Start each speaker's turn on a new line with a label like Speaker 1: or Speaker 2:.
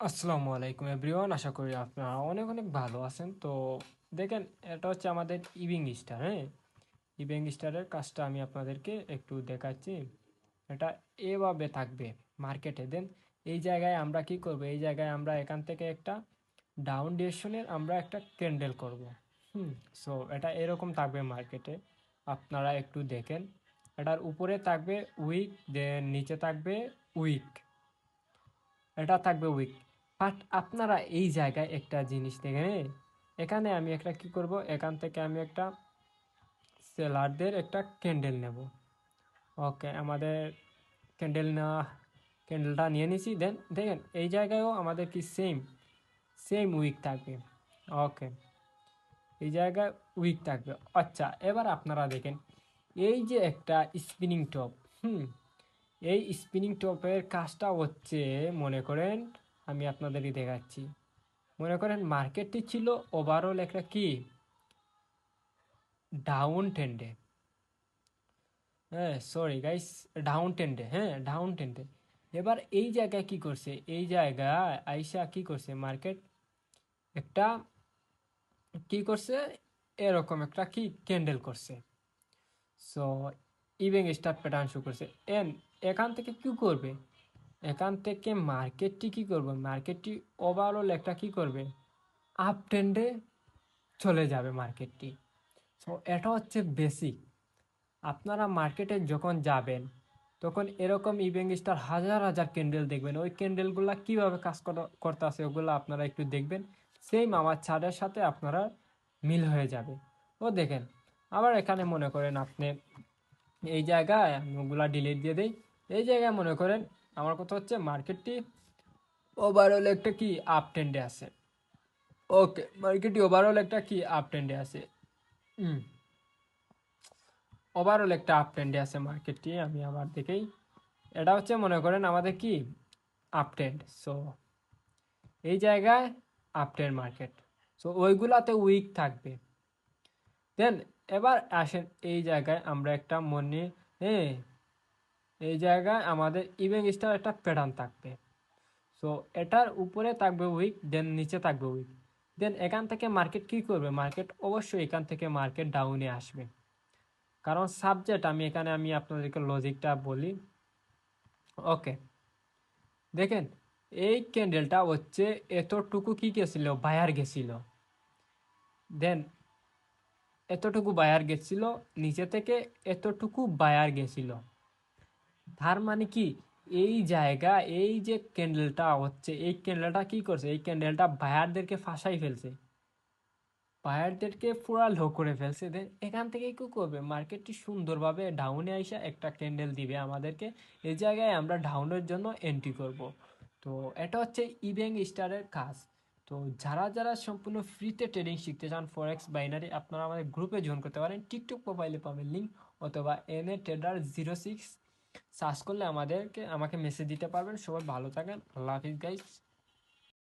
Speaker 1: আসসালামু আলাইকুম এভরিওয়ান, আশা করি আপনারা অনেক অনেক ভালো আছেন। তো দেখেন, এটা হচ্ছে আমাদের ইভিং স্টার হ্যাঁ? ইভিং স্টারের কাজটা আমি আপনাদেরকে একটু দেখাচ্ছি। এটা এভাবে থাকবে মার্কেটে। দেন এই জায়গায় আমরা কি করব? এই জায়গায় আমরা এখান থেকে একটা ডাউন ডিরেকশনের আমরা একটা ক্যান্ডেল করব, হুম? সো এটা এরকম থাকবে মার্কেটে। আপনারা একটু দেখেন। এটার উপরে থাকবে উইক, দেন নিচে থাকবে উইক। এটা থাকবে উইক বাট আপনারা এই জায়গায় একটা জিনিস দেখেন এখানে আমি একটা কি করব? এখান থেকে আমি একটা সেলারদের একটা ক্যান্ডেল নেব। ওকে আমাদের ক্যান্ডেল নেওয়া ক্যান্ডেলটা নিয়ে নিছি। দেন দেখেন, এই জায়গায়ও আমাদের কি সেম সেম উইক থাকবে। ওকে এই জায়গায় উইক থাকবে। আচ্ছা এবার আপনারা দেখেন, এই যে একটা স্পিনিং টপ হুম এই স্পিনিং টপের কাজটা হচ্ছে, মনে করেন, আমি আপনাদেরকে দেখাচ্ছি। মনে করেন মার্কেটটি ছিল ওভারঅল একটা কি? ডাউন ট্রেন্ডে হ্যাঁ সরি গাইস ডাউন ট্রেন্ডে হ্যাঁ ডাউন ট্রেন্ডে এবার এই জায়গায় কি করছে? এই জায়গায় আইসা কি করছে মার্কেট একটা কি করছে? এরকম একটা কি ক্যান্ডেল করছে। So evening star pattern show করছে। এন, এখান থেকে কি করবে? এখান থেকে মার্কেটটি কি করবে? মার্কেটটি ওভারঅল একটা কি করবে? আপ ট্রেন্ডে চলে যাবে মার্কেটটি। সো এটা হচ্ছে বেসিক আপনারা মার্কেটে যখন যাবেন, তখন এরকম ইভিং স্টার হাজার হাজার ক্যান্ডেল দেখবেন। ওই ক্যান্ডেলগুলো কীভাবে কাজ করতে আছে ওগুলো আপনারা একটু দেখবেন। সেম আমার ছাদের সাথে আপনারা মিল হয়ে যাবে। ও দেখেন, আবার এখানে মনে করেন আপনি এই জায়গায় ওগুলা ডিলিট দিয়ে দিই। এই জায়গায় মনে করেন আমার কথা হচ্ছে মার্কেটটি ওভারঅল একটা কি আপ ট্রেন্ডে আছে। ওকে মার্কেটটি ওভারঅল একটা কি আপ ট্রেন্ডে আছে। হুম। ওভারঅল একটা আপ ট্রেন্ডে আছে মার্কেটটি আমি আবার দেখেই। এটা হচ্ছে মনে করেন আমাদের কি আপ ট্রেন্ড সো এই জায়গায় আপ ট্রেন্ড মার্কেট সো ওইগুলাতে উইক থাকবে। দেন এবার আসেন এই জায়গায় আমরা একটা মনে হ্যাঁ এই জায়গায় আমাদের ইভিং স্টার একটা প্যাটার্ন থাকবে। সো এটার উপরে থাকবে উইক দেন নিচে থাকবে উইক দেন এখান থেকে মার্কেট কি করবে? মার্কেট অবশ্যই এখান থেকে মার্কেট ডাউনে আসবে। কারণ সাবজেক্ট আমি এখানে, আমি আপনাদেরকে লজিকটা বলি। ওকে দেখেন, এই ক্যান্ডেলটা হচ্ছে এতটুকু কি গেছিল? বায়ার গেছিল। দেন এতটুকু বায়ার গেছিল, নিচে থেকে এতটুকু বায়ার গেছিল। তার মানে কি? এই জায়গা, এই যে ক্যান্ডেলটা হচ্ছে, এই ক্যান্ডেলটা কি করছে? এই ক্যান্ডেলটা বায়ারদেরকে ফাঁসাই ফেলছে। বায়ারদেরকে পুরা লো করে ফেলছে। দেন এখান থেকে কী করবে? মার্কেটটি সুন্দরভাবে ডাউনে আইসা একটা ক্যান্ডেল দিবে আমাদেরকে। এই জায়গায় আমরা ডাউনের জন্য এন্ট্রি করব। তো এটা হচ্ছে ইভেং স্টারের কাজ। তো যারা যারা সম্পূর্ণ ফ্রিতে ট্রেডিং শিখতে চান ফরেক্স বাইনারি আপনারা আমাদের গ্রুপে জয়েন করতে পারেন। টিকটক প্রোফাইলে পাবেন লিঙ্ক অথবা N A trader zero six search করলে আমাদেরকে, আমাকে মেসেজ দিতে পারবেন। সবাই ভালো থাকেন। আল্লাহ হাফিজ গাইস